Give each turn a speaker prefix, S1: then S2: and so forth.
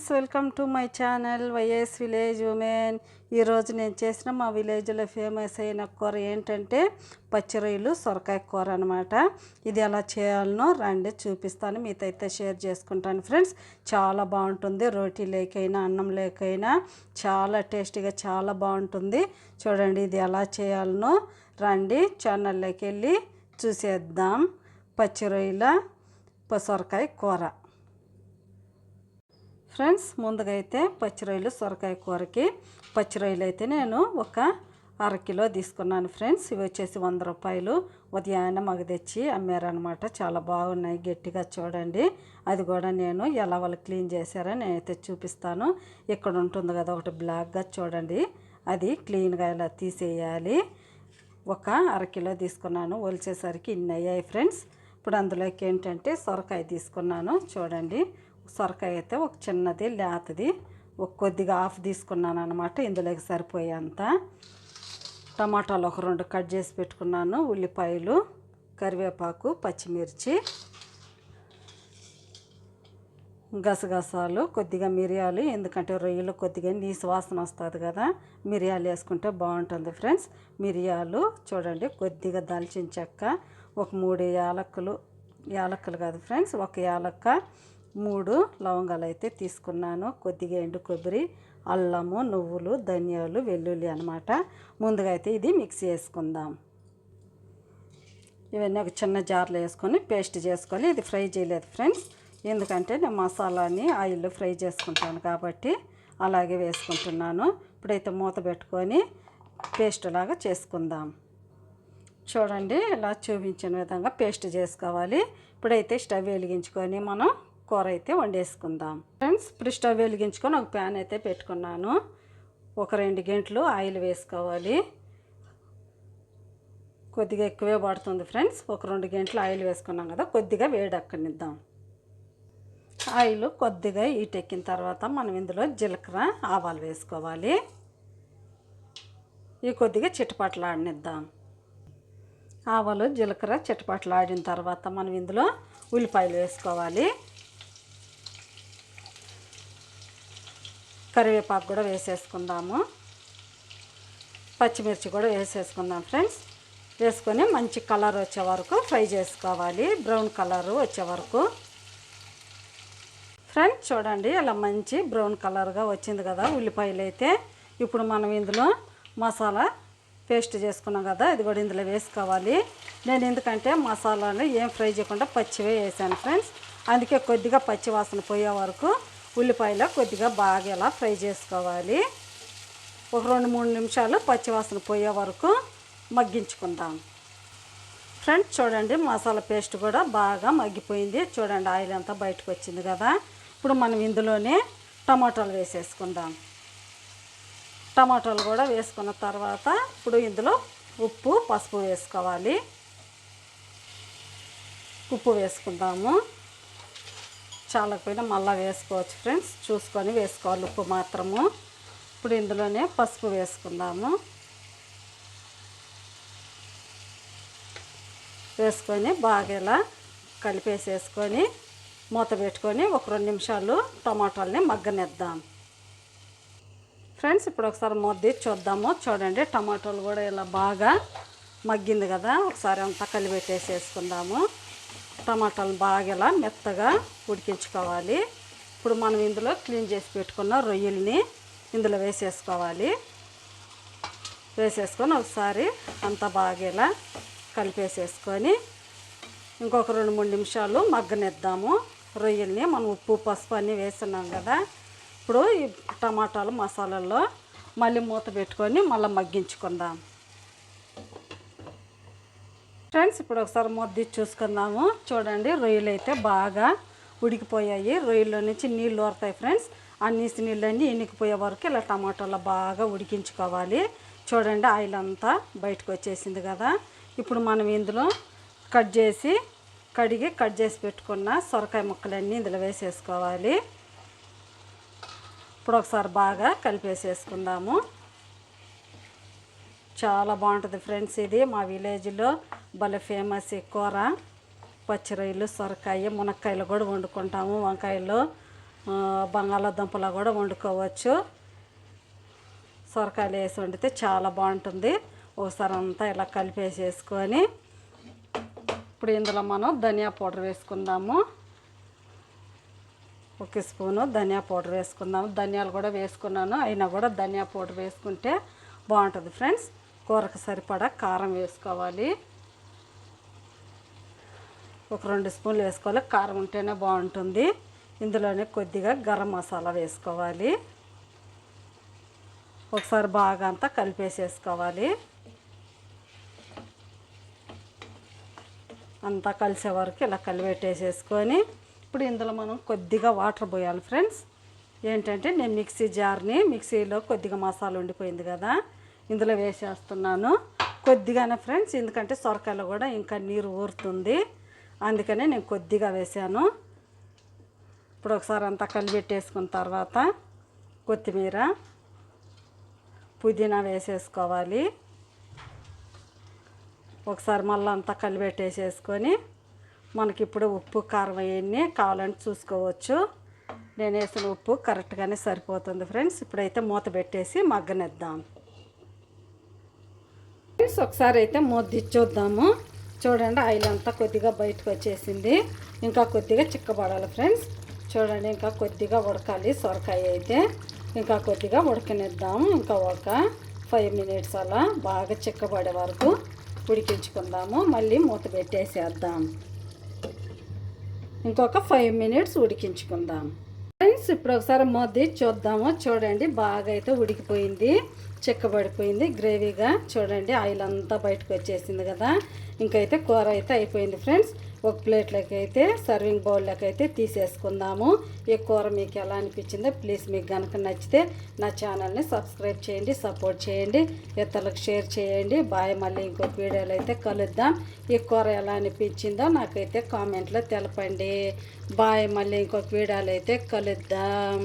S1: Friends welcome to my channel YS village women. ఈరోజు నేను చేసిన మా విలేజ్లో ఫేమస్ అయిన కూర ఏంటంటే పచ్చి రొయ్యలు సొరకాయ కూర అనమాట ఇది ఎలా చేయాలనో రండి చూపిస్తాను మీతో అయితే షేర్ చేసుకుంటాను ఫ్రెండ్స్. చాలా బాగుంటుంది రోటీ లేకైనా అన్నం లేకైనా చాలా టేస్టీగా చాలా బాగుంటుంది. చూడండి ఇది ఎలా చేయాలనో రండి ఛానల్లోకి వెళ్ళి చూసేద్దాం. పచ్చి రొయ్యల సొరకాయ కూర. ఫ్రెండ్స్ ముందుగా అయితే పచ్చి రొయ్యలు సొరకాయ కూరకి. పచ్చి రొయ్యలు అయితే నేను ఒక అర కిలో తీసుకున్నాను ఫ్రెండ్స్. ఇవి వచ్చేసి వంద రూపాయలు. ఉదయాన్నే మగ తెచ్చి అమ్మారనమాట చాలా బాగున్నాయి గట్టిగా చూడండి. అది కూడా నేను ఎలా వాళ్ళు క్లీన్ చేశారో నేనైతే చూపిస్తాను. ఇక్కడ ఉంటుంది కదా ఒకటి బ్లాక్గా చూడండి. అది క్లీన్గా ఇలా తీసేయాలి. ఒక అరకిలో తీసుకున్నాను. ఒలిచేసరికి ఇన్ని అయ్యాయి ఫ్రెండ్స్. ఇప్పుడు అందులోకి ఏంటంటే సొరకాయ తీసుకున్నాను. చూడండి. సొరకాయ అయితే ఒక చిన్నది లేతది. ఒక కొద్దిగా ఆఫ్ తీసుకున్నాను అనమాట ఇందులోకి సరిపోయేంత. టమాటాలు ఒక రెండు కట్ చేసి పెట్టుకున్నాను ఉల్లిపాయలు కరివేపాకు పచ్చిమిర్చి గసగసాలు కొద్దిగా మిరియాలు ఎందుకంటే రొయ్యలు కొద్దిగా నీసు వాసన వస్తుంది కదా మిరియాలు వేసుకుంటే బాగుంటుంది ఫ్రెండ్స్. మిరియాలు చూడండి కొద్దిగా దాల్చిన చెక్క ఒక మూడు యాలక్కులు యాలక్కలు కాదు ఫ్రెండ్స్ ఒక యాలక్క మూడు లవంగాలు అయితే తీసుకున్నాను. కొద్దిగా ఎండు కొబ్బరి అల్లము నువ్వులు ధనియాలు వెల్లుల్లి అనమాట ముందుగా అయితే ఇది మిక్సీ వేసుకుందాం ఇవన్నీ ఒక చిన్న జార్లో వేసుకొని పేస్ట్ చేసుకొని ఇది ఫ్రై చేయలేదు ఫ్రెండ్స్. ఎందుకంటే నేను మసాలాని ఆయిల్లో ఫ్రై చేసుకుంటాను కాబట్టి అలాగే వేసుకుంటున్నాను. ఇప్పుడైతే మూత పెట్టుకొని పేస్ట్ లాగా చేసుకుందాం. చూడండి ఇలా చూపించిన విధంగా పేస్ట్ చేసుకోవాలి. ఇప్పుడైతే స్టవ్ వెలిగించుకొని మనం కూర అయితే వండేసుకుందాం. ఫ్రెండ్స్ ఇప్పుడు స్టవ్ వెలిగించుకొని ఒక ప్యాన్ అయితే పెట్టుకున్నాను. ఒక రెండు గంటలు ఆయిల్ వేసుకోవాలి. కొద్దిగా ఎక్కువే పడుతుంది ఫ్రెండ్స్. ఒక రెండు గంటలు ఆయిల్ వేసుకున్నాం కదా కొద్దిగా వేడెక్కనిద్దాం. ఆయిల్ కొద్దిగా ఈటెక్కిన తర్వాత మనం ఇందులో జీలకర్ర ఆవాలు వేసుకోవాలి. ఇవి కొద్దిగా చిటపట్లాడనిద్దాం. ఆవాలు జీలకర్ర చిటపట్లాడిన తర్వాత మనం ఇందులో ఉల్లిపాయలు వేసుకోవాలి. కరివేపాకు కూడా వేసేసుకుందాము. పచ్చిమిర్చి కూడా వేసేసుకుందాం ఫ్రెండ్స్. వేసుకొని మంచి కలర్ వచ్చే వరకు ఫ్రై చేసుకోవాలి. బ్రౌన్ కలర్ వచ్చే వరకు. ఫ్రెండ్స్ చూడండి ఇలా మంచి బ్రౌన్ కలర్గా వచ్చింది కదా ఉల్లిపాయలు అయితే. ఇప్పుడు మనం ఇందులో మసాలా పేస్ట్ చేసుకున్నాం కదా ఇది కూడా ఇందులో వేసుకోవాలి. నేను ఎందుకంటే మసాలాలు ఏం ఫ్రై చేయకుండా పచ్చివే వేసాను ఫ్రెండ్స్. అందుకే కొద్దిగా పచ్చి వాసన పోయే వరకు ఉల్లిపాయలు కొద్దిగా బాగా ఇలా ఫ్రై చేసుకోవాలి. ఒక రెండు మూడు నిమిషాలు పచ్చివాసన పోయే వరకు మగ్గించుకుందాం. ఫ్రెండ్స్ చూడండి మసాలా పేస్ట్ కూడా బాగా మగ్గిపోయింది. చూడండి ఆయిల్ అంతా బయటకు వచ్చింది కదా. ఇప్పుడు మనం ఇందులోనే టమాటాలు వేసేసుకుందాం. టమాటాలు కూడా వేసుకున్న తర్వాత ఇప్పుడు ఇందులో ఉప్పు పసుపు వేసుకోవాలి. ఉప్పు వేసుకుందాము. చాలకపోయినా మళ్ళీ వేసుకోవచ్చు ఫ్రెండ్స్. చూసుకొని వేసుకోవాలి ఉప్పు మాత్రము. ఇప్పుడు ఇందులోనే పసుపు వేసుకుందాము. వేసుకొని బాగా ఇలా కలిపేసేసుకొని మూత పెట్టుకొని ఒక రెండు నిమిషాలు టమాటాలని మగ్గనిద్దాం. ఫ్రెండ్స్ ఇప్పుడు ఒకసారి మొద్ది చూద్దాము. చూడండి టమాటాలు కూడా ఇలా బాగా మగ్గింది కదా. ఒకసారి అంతా కలిపెట్టేసేసుకుందాము. టమాటాలు బాగా ఇలా మెత్తగా ఉడికించుకోవాలి. ఇప్పుడు మనం ఇందులో క్లీన్ చేసి పెట్టుకున్న రొయ్యల్ని ఇందులో వేసేసుకోవాలి. వేసేసుకొని ఒకసారి అంతా బాగా ఇలా కలిపేసేసుకొని ఇంకొక రెండు మూడు నిమిషాలు మగ్గనిద్దాము. రొయ్యల్ని మనం ఉప్పు పసుపు అన్నీ వేస్తున్నాం కదా. ఇప్పుడు ఈ టమాటాలు మసాలాల్లో మళ్ళీ మూత పెట్టుకొని మళ్ళీ మగ్గించుకుందాం. ఫ్రెండ్స్ ఇప్పుడు ఒకసారి మొద్ది చూసుకుందాము. చూడండి రొయ్యలు అయితే బాగా ఉడికిపోయాయి. రొయ్యల్లో నుంచి నీళ్ళు ఊరుతాయి ఫ్రెండ్స్. ఆ నీసి నీళ్ళన్నీ ఎన్నికిపోయే వరకు ఇలా టమాటోలో బాగా ఉడికించుకోవాలి. చూడండి ఆయిల్ అంతా బయటకు వచ్చేసింది కదా. ఇప్పుడు మనం ఇందులో కట్ చేసి కడిగి కట్ చేసి పెట్టుకున్న సొరకాయ ముక్కలన్నీ ఇందులో వేసేసుకోవాలి. ఇప్పుడు ఒకసారి బాగా కలిపేసేసుకుందాము. చాలా బాగుంటుంది ఫ్రెండ్స్ ఇది మా విలేజ్లో. భలే ఫేమస్ ఈ కూర. పచ్చి రొయ్యలు సొరకాయ మునక్కాయలు కూడా వండుకుంటాము. వంకాయలు బంగాళాదుంపలు బంగాళాదుంపలా కూడా వండుకోవచ్చు. సొరకాయలు వేసి వండితే చాలా బాగుంటుంది. ఒకసారి అంతా ఇలా కలిపేసేసుకొని ఇప్పుడు ఇందులో మనం ధనియా పౌడర్ వేసుకుందాము. ఒక స్పూను ధనియా పౌడర్ వేసుకుందాము. ధనియాలు కూడా వేసుకున్నాను. అయినా కూడా ధనియా పౌడర్ వేసుకుంటే బాగుంటుంది ఫ్రెండ్స్. కూరకు సరిపడా కారం వేసుకోవాలి. ఒక రెండు స్పూన్లు వేసుకోవాలి. కారం ఉంటేనే బాగుంటుంది. ఇందులోనే కొద్దిగా గరం మసాలా వేసుకోవాలి. ఒకసారి బాగా అంతా కలిపేసేసుకోవాలి. అంతా కలిసే వరకు ఇలా కలిపెట్టేసేసుకొని ఇప్పుడు ఇందులో మనం కొద్దిగా వాటర్ పోయాలి ఫ్రెండ్స్. ఏంటంటే నేను మిక్సీ జార్ని మిక్సీలో కొద్దిగా మసాలా ఉండిపోయింది కదా ఇందులో వేసేస్తున్నాను. కొద్దిగానే ఫ్రెండ్స్ ఎందుకంటే సొరకాయలో కూడా ఇంకా నీరు ఊరుతుంది. అందుకనే నేను కొద్దిగా వేసాను. ఇప్పుడు ఒకసారి అంతా కలిపెట్టేసుకున్న తర్వాత కొత్తిమీర పుదీనా వేసేసుకోవాలి. ఒకసారి మళ్ళీ అంతా కలిపెట్టేసేసుకొని మనకి ఇప్పుడు ఉప్పు కారం అవన్నీ కావాలంటే చూసుకోవచ్చు. నేను వేసిన ఉప్పు కరెక్ట్గానే సరిపోతుంది ఫ్రెండ్స్. ఇప్పుడైతే మూత పెట్టేసి మగ్గనిద్దాం. ఫ్రెండ్స్ ఒకసారి అయితే మూత తెచ్చొద్దాము చూడండి ఆయిల్ అంతా కొద్దిగా బయటకు వచ్చేసింది. ఇంకా కొద్దిగా చిక్కబడాలి ఫ్రెండ్స్. చూడండి ఇంకా కొద్దిగా ఉడకాలి సొరకాయ అయితే. ఇంకా కొద్దిగా ఉడకనిద్దాము. ఇంకా ఒక ఫైవ్ మినిట్స్ అలా బాగా చిక్కబడే వరకు ఉడికించుకుందాము. మళ్ళీ మూత పెట్టేసేద్దాం. ఇంకొక ఫైవ్ మినిట్స్ ఉడికించుకుందాం. ఫ్రెండ్స్ ఇప్పుడు ఒకసారి మొద్ది చూద్దాము. చూడండి బాగా అయితే ఉడికిపోయింది చిక్కబడిపోయింది గ్రేవీగా చూడండి ఆయిల్ అంతా బయటకు వచ్చేసింది కదా. ఇంకైతే కూర అయితే అయిపోయింది ఫ్రెండ్స్ ఒక ప్లేట్లోకి అయితే సర్వింగ్ బౌల్లోకి అయితే తీసేసుకుందాము. ఈ కూర మీకు ఎలా అనిపించిందో ప్లీజ్ మీకు కనుక నచ్చితే నా ఛానల్ని సబ్స్క్రైబ్ చేయండి సపోర్ట్ చేయండి ఇతరులకు షేర్ చేయండి. బాయ్ మళ్ళీ ఇంకొక వీడియోలో అయితే కలుద్దాం. ఈ కూర ఎలా అనిపించిందో నాకైతే కామెంట్లో తెలపండి. బాయ్ మళ్ళీ ఇంకొక వీడియోలో అయితే కలుద్దాం.